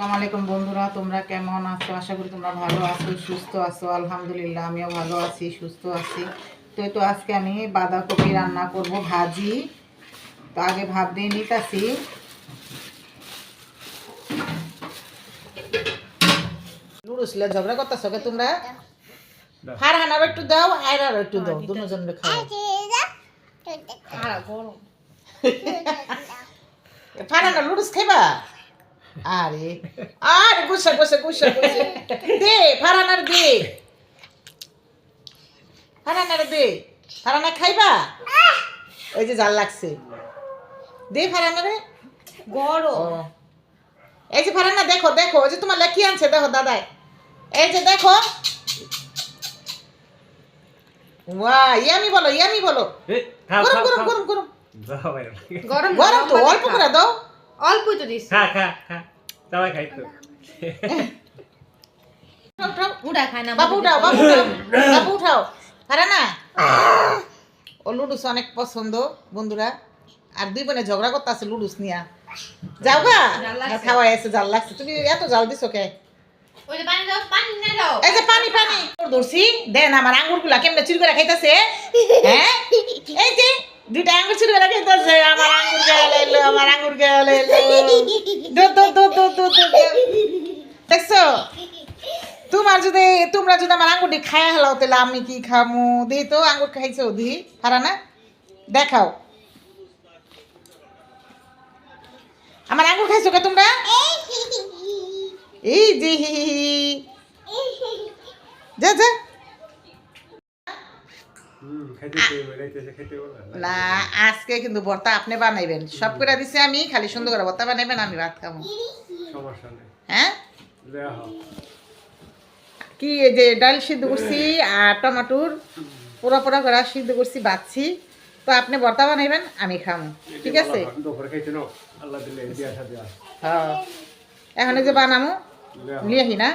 আসসালামু আলাইকুম বন্ধুরা তোমরা কেমন আছো? আশা করি তোমরা ভালো আছো সুস্থ আছো আলহামদুলিল্লাহ আমিও ভালো আছি সুস্থ আছি। তো তো আজকে আমি বাঁধাকপি রান্না করব ভাজি। তো আগে ভাত দিয়ে নিতেছি। লুড়ুসলে ঝগড়া করতেছো কে তোমরা? ফারহান আরও একটু দাও আর আরও একটু দাও দুজন খাও। ফারহান লুডুস খাইবা? আরে আরে গুসা গুসা গুসা গুসা। দে ফারানার দে। ফারানার দে। ফারানা খাইবা? ওই যে জাল লাগছে। দে ফারানারে। গরম। এই যে ফারানা দেখো দেখো ওই যে তোমার লেখি আনছে দেখো দাদাই। এই যে দেখো। ওয়া ইয়ামি বলো ইয়ামি বলো। গরম গরম গরম গরম। গরম তো অল্প করে দাও। অল্পই তো দিস। খা, খা, খা। খাই তো। উঠাও, উঠাও। খায় না বাবু উঠাও বাবু উঠাও। বাবু উঠাও। পারে না? ও লুডুস অনেক পছন্দ বন্ধুরা। আর দুই বোনে ঝগড়া করতে আছে লুডুস নিয়া। যাও গা। লাগছে। খাওয়া এসে জাল লাগছে। তুমি এত জাল দিছো কে? পানি দাও পানি এই যে পানি পানি। ধরছি দেন আমার আঙ্গুরগুলা কেমনে চুরি করে খাইতেছে? হ্যাঁ? এই যে। দুইটা আঙ্গুর চুরি করে খাইতেছে আমার আঙ্গুর গেল, এলো, আমার আঙ্গুর গেল, এলো। দো দো দো দো দো দো দো। দেখছ? তোমার যদি, তোমরা যদি আমার আঙ্গুরটি খাই হেলাও, তাহলে আমি কি খামু? দিই তো, আঙ্গুর খাইছো দি, হারা না? দেখাও। আমার আঙ্গুর খাইছো কে তোমরা? এই যে যা যা। না। আজকে কিন্তু ভর্তা আপনি বানাইবেন। সব করে দিছে আমি খালি সুন্দর করে ভর্তা বানাইবেন আমি ভাত খাব। হ্যাঁ? কি যে ডাল সিদ্ধ করছি আর টমাটোর পোড়া পোড়া করে সিদ্ধ করছি বাচ্ছি তো আপনি ভর্তা বানাইবেন আমি খাব ঠিক আছে। হ্যাঁ। এখন যে বানামো। লিয়াহি না?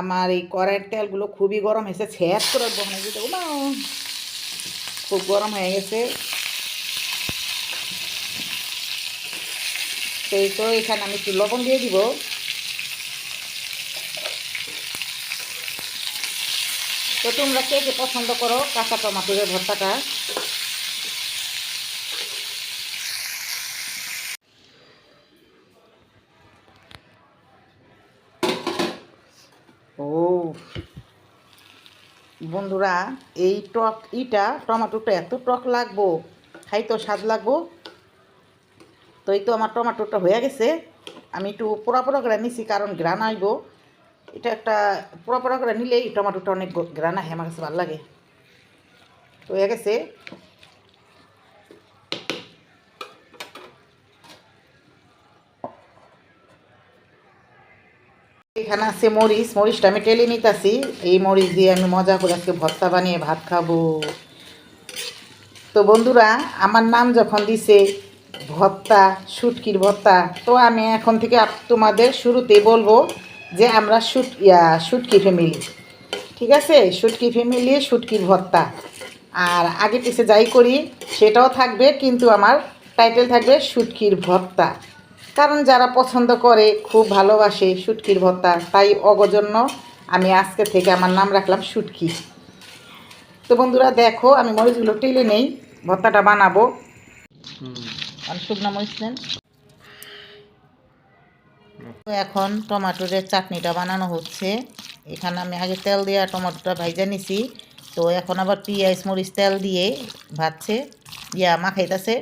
আমার এই কড়াইয়ের তেলগুলো খুবই গরম হয়েছে, ছেদ করে বহনে দিতে না খুব গরম হয়ে গেছে। সেই তো এখানে আমি একটু লবণ দিয়ে দিব। তো তোমরা কে কে পছন্দ করো? কাঁচা টমাটোরের ভর্তাটা। ও বন্ধুরা, এই টক ইটা, টমাটোটা এত টক লাগবো খাই তো স্বাদ লাগবো। তো এই তো আমার টমাটোটা হয়ে গেছে। আমি একটু পোড়া পোড়া করে নিছি, কারণ গ্রান আইব এটা একটা পোড়া পোড়া করে নিলেই টমাটোটা অনেক গ্রান আহে, আমার কাছে ভালো লাগে। তো হয়ে গেছে। এখানে আছে মরিচ, মরিচটা আমি টেলে নিতেছি। এই মরিচ দিয়ে আমি মজা করে আজকে ভর্তা বানিয়ে ভাত খাব। তো বন্ধুরা, আমার নাম যখন দিছে ভর্তা, শুটকির ভর্তা, তো আমি এখন থেকে তোমাদের শুরুতে বলব যে আমরা শুট শুটকি ফ্যামিলি ঠিক আছে? শুটকি ফ্যামিলি শুটকির ভর্তা। আর আগে পিছে যাই করি, সেটাও থাকবে, কিন্তু আমার টাইটেল থাকবে শুটকির ভর্তা। কারণ যারা পছন্দ করে খুব ভালোবাসে শুটকির ভর্তা তাই অগজন্য আমি আজকে থেকে আমার নাম রাখলাম শুটকি। তো বন্ধুরা দেখো আমি মরিচগুলো টেলে নেই ভর্তাটা বানাবো। আর শুকনো মরিচ নেন তো এখন টমাটোরের চাটনিটা বানানো হচ্ছে। এখানে আমি আগে তেল দিয়ে টমেটোটা ভাইজা নিছি। তো এখন আবার পিঁয়াজ মরিচ তেল দিয়ে ভাজছে ইয়া মাখাইতেছে।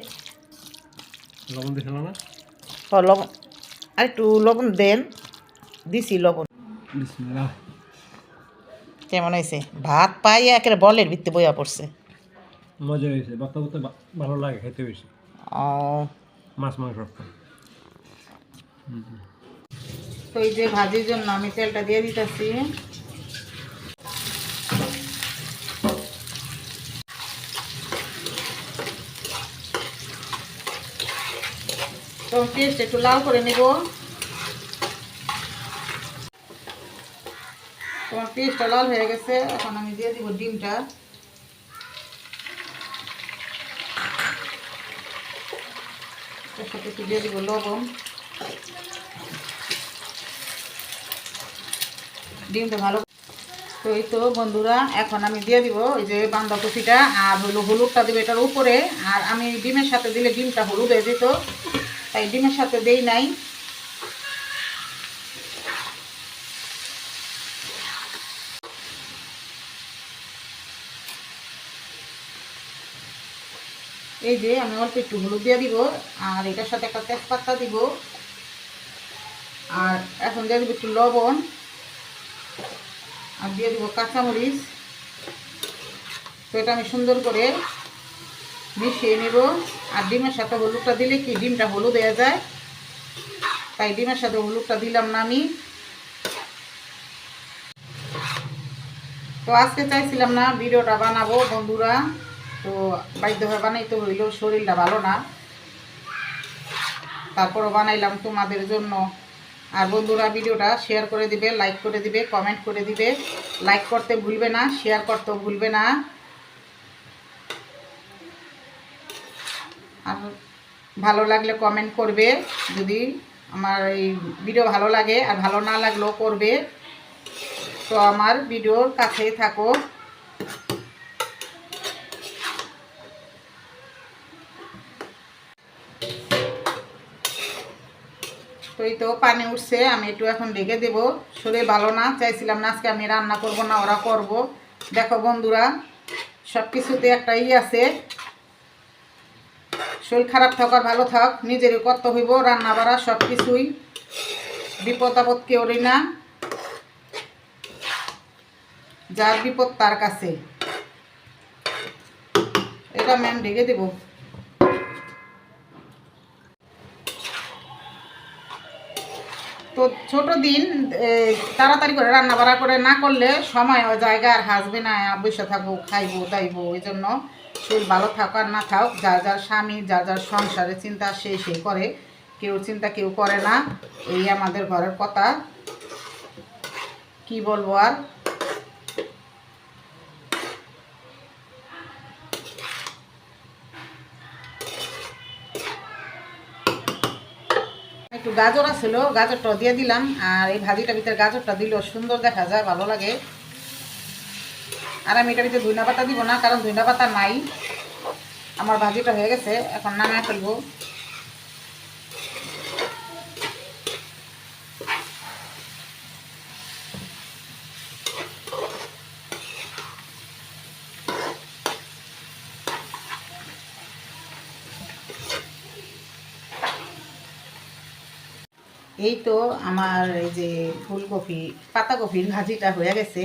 লবণ দিছিল না? লবণ আর একটু লবণ দেন দিছি লবণ। কেমন হয়েছে? ভাত পাই একেবারে বলের ভিত্তি বইয়া পড়ছে। মজা হয়েছে বাচ্চা বাচ্চা ভালো লাগে খাইতে বেশি। ও। মাছ মাংস তো এই যে ভাজির জন্য আমি তেলটা দিয়ে দিতেছি। তো পেস্ট একটু লাল করে নেব। তোমার পেস্টটা লাল হয়ে গেছে, এখন আমি দিয়ে দিব ডিমটা। সাথে একটু দিয়ে দিব লবণ। ডিমটা ভালো তো এই তো বন্ধুরা, এখন আমি দিয়ে দিব এই যে বাঁধাকপিটা আর হলো হলুদটা দেবো এটার উপরে। আর আমি ডিমের সাথে দিলে ডিমটা হলুদ হয়ে যেত। তাই ডিমের সাথে দেই নাই। এই যে আমি অল্প একটু হলুদ দিয়ে দিব, আর এটার সাথে একটা তেজপাতা দিব। আর এখন দিয়ে দিব একটু লবণ, আর দিয়ে দিব কাঁচামরিচ। তো এটা আমি সুন্দর করে মিশিয়ে নেব। আর ডিমের সাথে হলুদটা দিলে কি ডিমটা হলুদ হয়ে যায়? তাই ডিমের সাথে হলুদটা দিলাম না আমি। তো আজকে চাইছিলাম না ভিডিওটা বানাবো বন্ধুরা। তো বাধ্য হয়ে বানাইতে হইল, শরীরটা ভালো না। তারপরও বানাইলাম তোমাদের জন্য। আর বন্ধুরা ভিডিওটা শেয়ার করে দিবে, লাইক করে দিবে, কমেন্ট করে দিবে। লাইক করতে ভুলবে না, শেয়ার করতেও ভুলবে না। আর ভালো লাগলে কমেন্ট করবে। যদি আমার এই ভিডিও ভালো লাগে, আর ভালো না লাগলেও করবে। তো আমার ভিডিওর কাছেই থাকো। তো এই তো পানি উঠছে, আমি একটু এখন ঢেকে দেবো। শরীর ভালো না, চাইছিলাম না আজকে আমি রান্না করব না, ওরা করব। দেখো বন্ধুরা সব কিছুতে একটা ই আছে। শরীর খারাপ থাক আর ভালো থাক নিজেরই করতে হইব, রান্না বাড়া সব কিছুই। বিপদ আপদ কেউরই না। যার বিপদ তার কাছে। এটা ম্যাম ঢেকে দেবো। তো ছোট দিন তাড়াতাড়ি করে রান্না বাড়া করে না করলে সময় জায়গা আর হাসবে না, বসে থাকব, খাইবো, দাইবো ওই জন্য। শরীর ভালো থাক আর না থাক যার যার স্বামী, যার যার সংসারে চিন্তা সেই সেই করে। কেউ চিন্তা কেউ করে না, এই আমাদের ঘরের কথা। কি বলব আর? একটু গাজর আছিল গাজরটা দিয়ে দিলাম, আর এই ভাজিটা ভিতরে গাজরটা দিলেও সুন্দর দেখা যায়, ভালো লাগে। আর আমি এটার ভিতরে ধুইনা পাতা দিব না, কারণ ধুইনা পাতা নাই। আমার ভাজিটা হয়ে গেছে, এখন নামায় ফেলব। এই তো আমার এই যে ফুলকপি, পাতাকপির ভাজিটা হয়ে গেছে।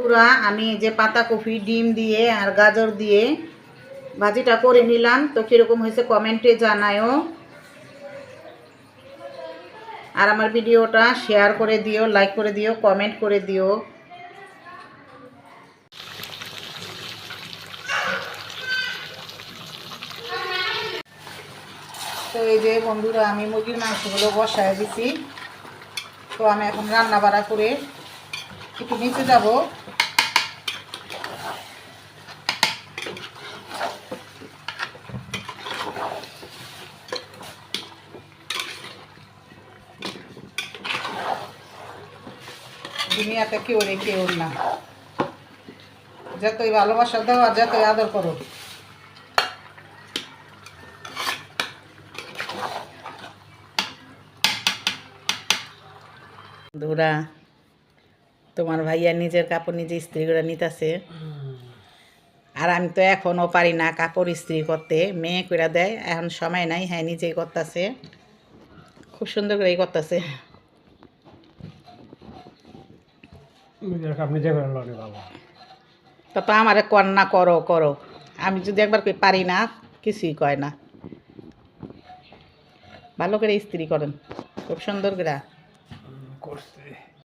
পুরা আমি যে পাতাকপি ডিম দিয়ে আর গাজর দিয়ে ভাজিটা করে নিলাম। তো কীরকম হয়েছে কমেন্টে জানায়ও। আর আমার ভিডিওটা শেয়ার করে দিও, লাইক করে দিও, কমেন্ট করে দিও। তো এই যে বন্ধুরা, আমি মুরগির মাংসগুলো বসায় দিছি। তো আমি এখন রান্না বাড়া করে একটু নিচে যাব। দুনিয়াতে কেউ রে কেউ না। যতই ভালোবাসা দাও আর যতই আদর করো। দুরা তোমার ভাইয়া নিজের কাপড় নিজে ইস্ত্রি করে নিতেছে। আর আমি তো এখনও পারি না কাপড় ইস্ত্রি করতে। মেয়ে করে দেয় এখন সময় নাই হ্যাঁ নিজেই করতেছে। খুব সুন্দর করেই করতেছে। তো আমারে কর না করো করো। আমি যদি একবার কই পারি না কিছুই কয় না। ভালো করে ইস্ত্রি করেন। খুব সুন্দর করে